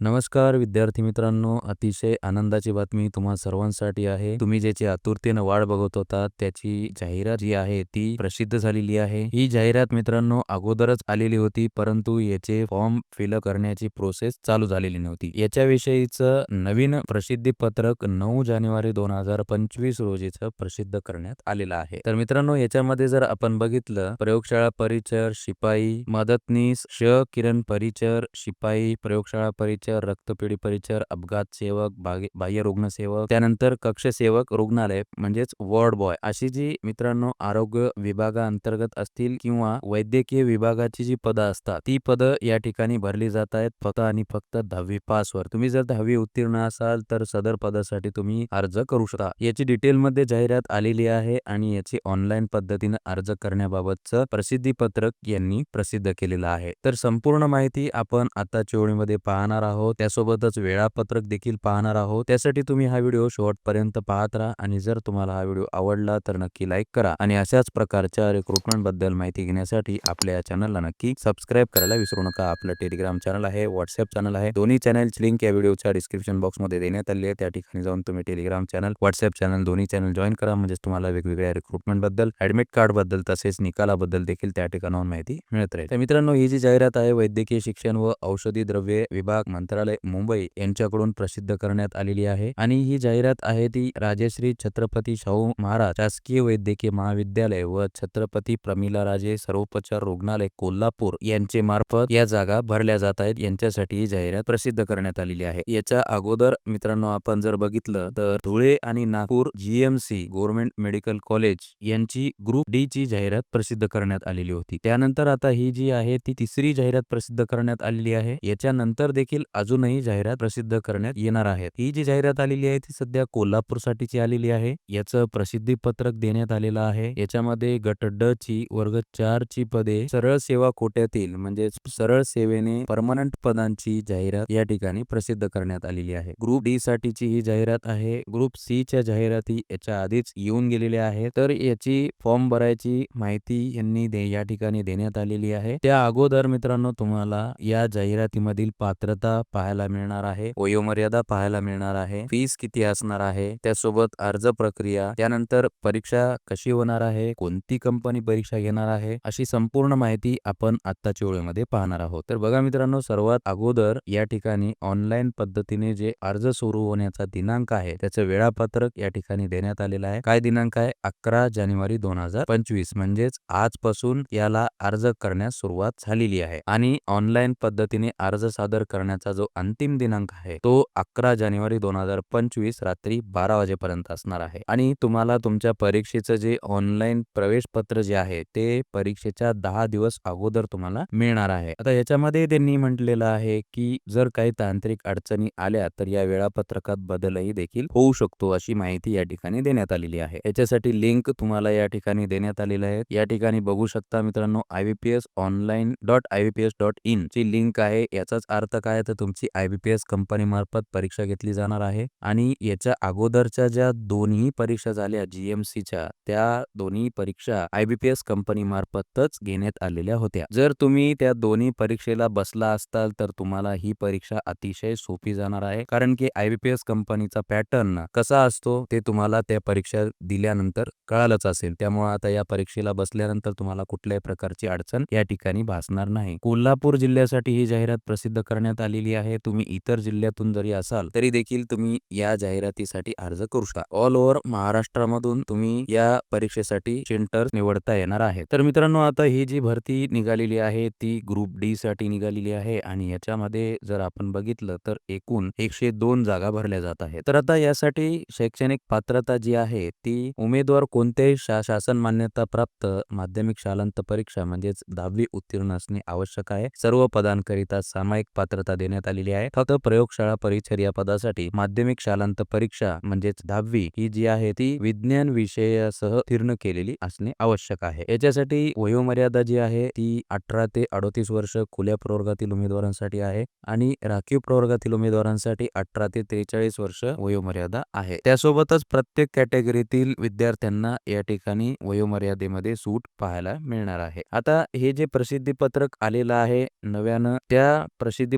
नमस्कार विद्यार्थी मित्रांनो अतिशय आनंदाची बातमी तुम्हा सर्वांसाठी आहे. तुम्ही ज्याची आतुरतेनं वाट बघत होता त्याची जाहिरात जी आहे ती प्रसिद्ध झालेली आहे. ही जाहिरात मित्रांनो अगोदरच आलेली होती परंतु याचे फॉर्म फिल करण्याची प्रोसेस चालू झालेली नव्हती. याच्याविषयीचं नवीन प्रसिद्धी पत्रक नऊ जानेवारी दोन हजार पंचवीस रोजीचं प्रसिद्ध करण्यात आलेलं आहे. तर मित्रांनो याच्यामध्ये जर आपण बघितलं प्रयोगशाळा परिचर शिपाई मदतनीस श किरण परिचर शिपाई प्रयोगशाळा परिचर रक्तपेढी परिचर अपघात सेवक बागे- बाह्य रुग्ण सेवक त्यानंतर कक्ष सेवक रुग्णालय म्हणजेच वॉर्ड बॉय अशी जी मित्रांनो आरोग्य विभागाअंतर्गत असतील किंवा वैद्यकीय विभागाची जी पदं असतात ती पदं या ठिकाणी भरली जात आहेत फक्त आणि फक्त दहावी पासवर. तुम्ही जर दहावी उत्तीर्ण असाल तर सदर पदासाठी तुम्ही अर्ज करू शकता. याची डिटेल मध्ये जाहिरात आलेली आहे आणि याची ऑनलाईन पद्धतीने अर्ज करण्याबाबतचं प्रसिद्धी पत्रक यांनी प्रसिद्ध केलेलं आहे. तर संपूर्ण माहिती आपण आता ओळीमध्ये पाहणार आहोत. त्यासोबतच वेळापत्रक देखील पाहणार आहोत. त्यासाठी तुम्ही हा व्हिडिओ शेवटपर्यंत पाहत राहा आणि जर तुम्हाला हा व्हिडिओ आवडला तर नक्की लाईक करा आणि अशाच प्रकारच्या रिक्रुटमेंटबद्दल माहिती घेण्यासाठी आपल्या या चॅनलला नक्की सबस्क्राईब करायला विसरू नका. आपलं टेलिग्राम चॅनल आहे व्हॉट्सअप चॅनल आहे. दोन्ही चॅनलची लिंक या व्हिडिओच्या डिस्क्रिप्शन बॉक्समध्ये देण्यात आली आहे. त्या ठिकाणी जाऊन तुम्ही टेलिग्राम चॅनल व्हॉट्सअप चॅनल दोन्ही चॅनल जॉईन करा. म्हणजे तुम्हाला वेगवेगळ्या रिक्रुटमेंटबद्दल ऍडमिट कार्डबद्दल तसेच निकालाबद्दल देखील त्या ठिकाणाहून माहिती मिळत राहील. तर मित्रांनो ही जी जाहिरात आहे वैद्यकीय शिक्षण व औषधी द्रव्ये विभाग मंत्रालय मुंबई यांच्याकडून प्रसिद्ध करण्यात आलेली आहे. आणि ही जाहिरात आहे ती राजेश्री छत्रपती शाहू महाराज शासकीय वैद्यकीय महाविद्यालय व छत्रपती प्रमिला राजे सर्वोपचार रुग्णालय कोल्हापूर यांचे मार्फत या जागा भरल्या जात आहेत. यांच्यासाठी ही जाहिरात प्रसिद्ध करण्यात आलेली आहे. याच्या अगोदर मित्रांनो आपण जर बघितलं तर धुळे आणि Nagpur GMC government medical college यांची ग्रुप डी ची जाहिरात प्रसिद्ध करण्यात आलेली होती. त्यानंतर आता ही जी आहे ती तिसरी जाहिरात प्रसिद्ध करण्यात आलेली आहे. याच्यानंतर देखील अजूनही जाहिरात प्रसिद्ध करण्यात येणार आहे ही जी जाहिरात आलेली आहे ती सध्या कोल्हापूर साठीची आलेली आहे. याचं प्रसिद्धी पत्रक देण्यात आलेलं आहे. याच्यामध्ये गट ड ची वर्ग चार ची पदे सरळ सेवा कोट्यातील म्हणजे सरळ सेवेने परमनंट पदांची जाहिरात या ठिकाणी प्रसिद्ध करण्यात आलेली आहे. ग्रुप डी साठीची ही जाहिरात आहे. ग्रुप सी च्या जाहिराती याच्या आधीच येऊन गेलेल्या आहेत. तर याची फॉर्म भरायची माहिती यांनी दे- या ठिकाणी देण्यात आलेली आहे. त्या अगोदर मित्रांनो तुम्हाला या जाहिरातीमधील पात्रता पाहायला मिळणार आहे. वयोमर्यादा पाहायला मिळणार आहे. फीस किती असणार आहे? त्यासोबत अर्ज प्रक्रिया त्यानंतर परीक्षा कशी होणार आहे? कोणती कंपनी परीक्षा घेणार आहे? अशी संपूर्ण माहिती आपण आत्ताच्या वेळेमध्ये पाहणार आहोत. तर बघा मित्रांनो सर्वात अगोदर या ठिकाणी ऑनलाईन पद्धतीने जे अर्ज सुरू होण्याचा दिनांक आहे त्याचं वेळापत्रक या ठिकाणी देण्यात आलेलं आहे. काय दिनांक आहे? अकरा जानेवारी दोन हजार पंचवीस. म्हणजेच आजपासून याला अर्ज करण्यास सुरुवात झालेली आहे. आणि ऑनलाईन पद्धतीने अर्ज सादर करण्याचा जो अंतिम दिनांक आहे तो अकरा जानेवारी दोन हजार पंचवीस रात्री बारा वाजेपर्यंत असणार आहे. आणि तुम्हाला तुमच्या परीक्षेचं जे ऑनलाईन प्रवेश पत्र जे आहे ते परीक्षेच्या दहा दिवस अगोदर तुम्हाला मिळणार आहे. आता याच्यामध्ये त्यांनी म्हटलेलं आहे की जर काही तांत्रिक अडचणी आल्या तर या वेळापत्रकात बदलही देखील होऊ शकतो अशी माहिती या ठिकाणी देण्यात आलेली आहे. याच्यासाठी लिंक तुम्हाला या ठिकाणी देण्यात आलेली आहे या ठिकाणी बघू शकता मित्रांनो IBPS online dot IBPS dot in ची लिंक आहे. याचाच अर्थ काय तर तुमची आय बी पी एस कंपनीमार्फत परीक्षा घेतली जाणार आहे. आणि याच्या अगोदरच्या ज्या दोन्ही परीक्षा झाल्या जी एम सीच्या त्या दोन्ही परीक्षा आय बी पी एस कंपनीमार्फतच घेण्यात आलेल्या होत्या. जर तुम्ही त्या दोन्ही परीक्षेला बसला असताल तर तुम्हाला ही परीक्षा अतिशय सोपी जाणार आहे. कारण की आय बी पी एस कंपनीचा पॅटर्न कसा असतो ते तुम्हाला त्या परीक्षा दिल्यानंतर कळालंच असेल. त्यामुळे आता या परीक्षेला बसल्यानंतर तुम्हाला कुठल्याही प्रकारची अडचण या ठिकाणी भासणार नाही. कोल्हापूर जिल्ह्यासाठी ही जाहिरात प्रसिद्ध करण्यात आलेली आहे तुम्ही इतर जिल्ह्यातून जरी असाल तरी देखील तुम्ही या जाहिरातीसाठी अर्ज करू शकता. ऑल ओव्हर महाराष्ट्रामधून तुम्ही या परीक्षेसाठी सेंटर निवडता येणार आहे तर मित्रांनो आता ही जी भरती निघालेली आहे ती ग्रुप डी साठी निघालेली आहे आणि याच्यामध्ये जर आपण बघितलं तर एकूण एकशे दोन जागा भरल्या जात आहेत. तर आता यासाठी शैक्षणिक पात्रता जी आहे ती उमेदवार कोणत्याही शा शासन मान्यता प्राप्त माध्यमिक शालांत परीक्षा म्हणजेच दहावी उत्तीर्ण असणे आवश्यक आहे. सर्व पदांकरिता सामायिक पात्रता देण्यात आलेली आहे. फक्त प्रयोगशाळा परिचर या पदासाठी माध्यमिक शालांत परीक्षा म्हणजेच दहावी ही जी आहे ती विज्ञान विषयासह तीर्ण केलेली असणे आवश्यक आहे. याच्यासाठी वयोमर्यादा जी आहे ती अठरा ते अडोतीस वर्ष खुल्या प्रवर्गातील उमेदवारांसाठी आहे आणि राखीव प्रवर्गातील उमेदवारांसाठी अठरा ते त्रेचाळीस वर्ष वयोमर्यादा आहे. त्यासोबतच प्रत्येक कॅटेगरीतील विद्यार्थ्यांना या ठिकाणी वयोमर्यादेमध्ये सूट पाहायला मिळणार आहे. आता हे जे प्रसिद्धी पत्रक आलेलं आहे नव्यानं त्या प्रसिद्धी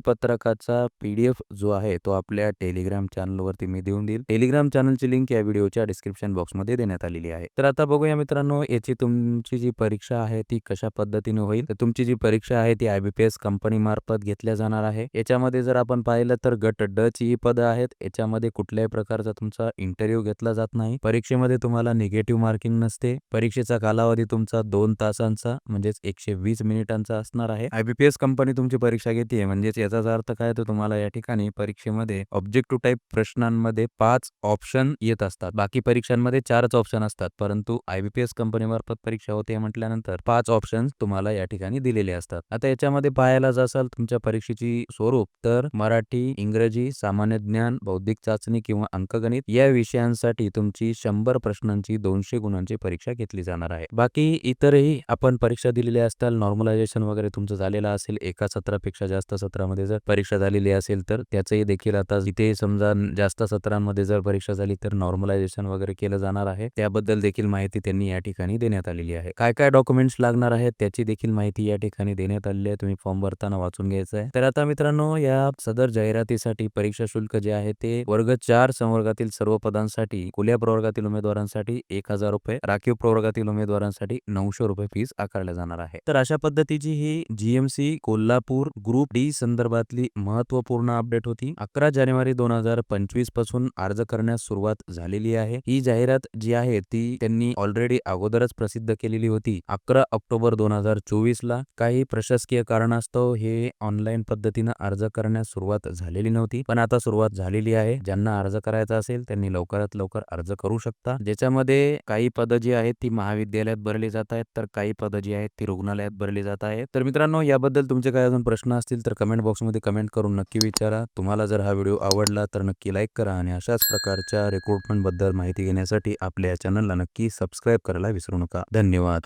चा पी डी पीडीएफ जो आहे तो आपल्या टेलिग्राम चॅनलवरती मी देऊन देईल. टेलिग्राम चॅनलची लिंक या व्हिडिओच्या डिस्क्रिप्शन बॉक्समध्ये देण्यात आलेली आहे. तर आता बघूया मित्रांनो याची तुमची जी परीक्षा आहे ती कशा पद्धतीने होईल? तर तुमची जी परीक्षा आहे ती आयबीपीएस कंपनी मार्फत घेतल्या जाणार आहे. याच्यामध्ये जर आपण पाहिलं तर गट ड ची ही पदं आहेत. याच्यामध्ये कुठल्याही प्रकारचा तुमचा इंटरव्ह्यू घेतला जात नाही. परीक्षेमध्ये तुम्हाला निगेटिव्ह मार्किंग नसते. परीक्षेचा कालावधी तुमचा दोन तासांचा म्हणजेच एकशे वीस मिनिटांचा असणार आहे. आयबीपीएस कंपनी तुमची परीक्षा घेते म्हणजेच याचाच अर्थ काय तर तुम्हाला या ठिकाणी परीक्षेमध्ये ऑब्जेक्टिव्ह टाईप प्रश्नांमध्ये पाच ऑप्शन येत असतात. बाकी परीक्षांमध्ये चारच ऑप्शन असतात. परंतु आयबीपीएस कंपनी मार्फत परीक्षा होते म्हटल्यानंतर पाच ऑप्शन तुम्हाला या ठिकाणी दिलेले असतात. आता याच्यामध्ये पाहायला जासाल तुमच्या परीक्षेची स्वरूप तर मराठी इंग्रजी सामान्य ज्ञान बौद्धिक चाचणी किंवा अंकगणित या विषयांसाठी तुमची शंभर प्रश्नांची दोनशे गुणांची परीक्षा घेतली जाणार आहे. बाकी इतरही आपण परीक्षा दिलेल्या असताल नॉर्मलायझेशन वगैरे तुमचं झालेलं असेल एका सत्रापेक्षा जास्त सत्रामध्ये जर परीक्षा परीक्षा झालेली असेल तर त्याचंही देखील आता इथे समजा जास्त सत्रांमध्ये जर परीक्षा झाली तर नॉर्मलायझेशन वगैरे केलं जाणार आहे. त्याबद्दल देखील माहिती त्यांनी या ठिकाणी देण्यात आलेली आहे. काय काय डॉक्युमेंट्स लागणार आहेत त्याची देखील माहिती या ठिकाणी देण्यात आलेली आहे. तुम्ही फॉर्म भरताना वाचून घ्यायचं आहे. तर आता मित्रांनो या सदर जाहिरातीसाठी परीक्षा शुल्क जे आहे ते वर्ग चार संवर्गातील सर्व पदांसाठी खुल्या प्रवर्गातील उमेदवारांसाठी एक हजार रुपये राखीव प्रवर्गातील उमेदवारांसाठी नऊशे रुपये फीस आकारल्या जाणार आहे. तर अशा पद्धतीची ही जीएमसी कोल्हापूर ग्रुप डी संदर्भातली महत्त्वपूर्ण अपडेट होती. अकरा जानेवारी दोन हजार पंचवीसपासून अर्ज करण्यास सुरुवात झालेली आहे. ही जाहिरात जी आहे ती त्यांनी ऑलरेडी अगोदरच प्रसिद्ध केलेली होती. अकरा ऑक्टोबर दोन हजार चोवीस ला काही प्रशासकीय कारणास्तव हे ऑनलाईन पद्धतीनं अर्ज करण्यास सुरुवात झालेली नव्हती. पण आता सुरुवात झालेली आहे. ज्यांना अर्ज करायचा असेल त्यांनी लवकरात लवकर अर्ज करू शकता. ज्याच्यामध्ये काही पदं जी आहेत ती महाविद्यालयात भरली जात आहेत तर काही पदं जी आहेत ती रुग्णालयात भरली जात आहेत. तर मित्रांनो याबद्दल तुमचे काही अजून प्रश्न असतील तर कमेंट बॉक्समध्ये कमेंट करून नक्की विचारा. तुम्हाला जर हा व्हिडिओ आवडला तर नक्की लाईक करा आणि अशाच प्रकारच्या रिक्रुटमेंटबद्दल माहिती घेण्यासाठी आपल्या चॅनलला नक्की सबस्क्राईब करायला विसरू नका. धन्यवाद.